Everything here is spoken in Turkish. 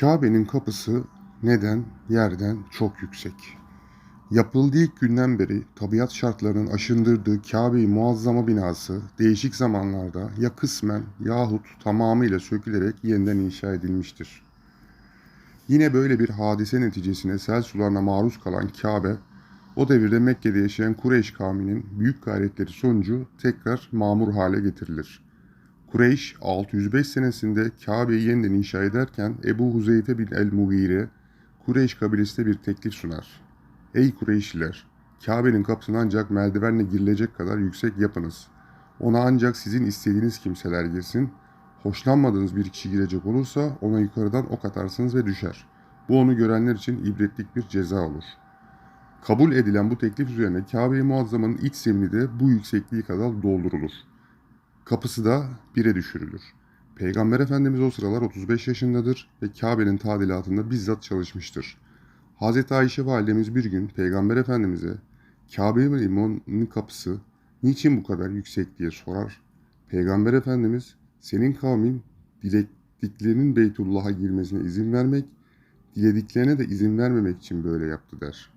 Kabe'nin kapısı neden yerden çok yüksek? Yapıldığı ilk günden beri tabiat şartlarının aşındırdığı Kabe-i Muazzama binası değişik zamanlarda ya kısmen yahut tamamıyla sökülerek yeniden inşa edilmiştir. Yine böyle bir hadise neticesinde sel sularına maruz kalan Kabe, o devirde Mekke'de yaşayan Kureyş kavminin büyük gayretleri sonucu tekrar mamur hale getirilir. Kureyş 605 senesinde Kabe'yi yeniden inşa ederken Ebu Huzeyfe bin el-Mugire Kureyş kabilesine bir teklif sunar. Ey Kureyşliler! Kabe'nin kapısını ancak merdivenle girilecek kadar yüksek yapınız. Ona ancak sizin istediğiniz kimseler girsin. Hoşlanmadığınız bir kişi girecek olursa ona yukarıdan ok atarsınız ve düşer. Bu onu görenler için ibretlik bir ceza olur. Kabul edilen bu teklif üzerine Kabe-i Muazzama'nın iç zemini de bu yüksekliği kadar doldurulur. Kapısı da bire düşürülür. Peygamber Efendimiz o sıralar 35 yaşındadır ve Kabe'nin tadilatında bizzat çalışmıştır. Hz. Ayşe validemiz bir gün Peygamber Efendimiz'e Kabe-i İman'ın kapısı niçin bu kadar yüksek diye sorar. Peygamber Efendimiz senin kavmin dilediklerinin Beytullah'a girmesine izin vermek, dilediklerine de izin vermemek için böyle yaptı der.